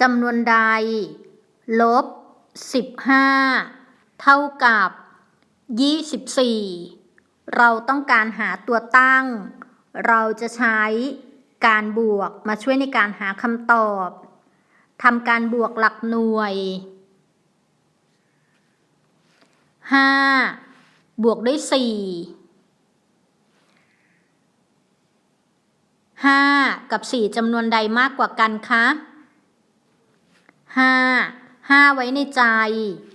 จำนวนใด ลบ 15 เท่ากับ 24 เราต้องการหาตัวตั้ง เราจะใช้การบวกมาช่วยในการหาคำตอบทำการบวกหลักหน่วย 5 บวกด้วย 4 5 กับ 4จำนวนใดมากกว่ากันคะ 5 5ไว้ในใจ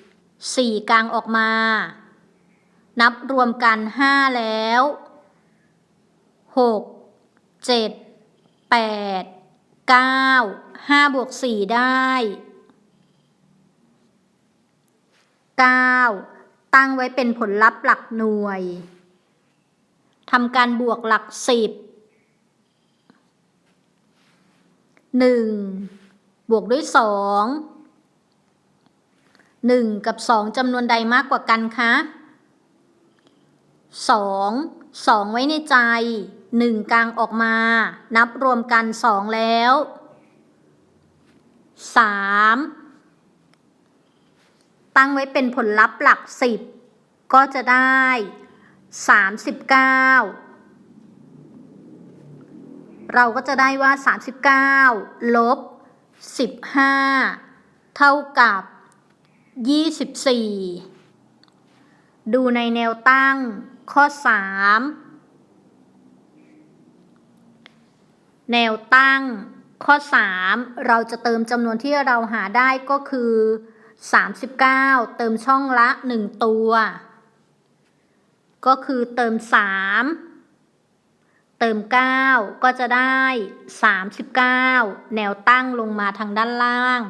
4กลางออกมา นับรวมกัน5แล้ว6 7 8 9 5บวก4ได้9ตั้งไว้เป็นผลลัพธ์หลักหน่วยทำการบวกหลัก10 1 บวกด้วย2 1กับ2จำนวนใดมากกว่ากันคะ2 2ไว้ในใจ1กลางออกมา นับรวมกัน2แล้ว3ตั้งไว้เป็นผลลัพธ์หลัก10ก็จะได้39เราก็จะได้ว่า39ลบ 15 เท่ากับ 24 ดูในแนวตั้งข้อ 3 แนวตั้งข้อ 3 เราจะเติมจำนวนที่เราหาได้ก็คือ 39 เติมช่องละ 1 ตัว ก็คือเติม 3 เติม 9 ก็จะได้ 39 แนวตั้งลงมาทางด้านล่าง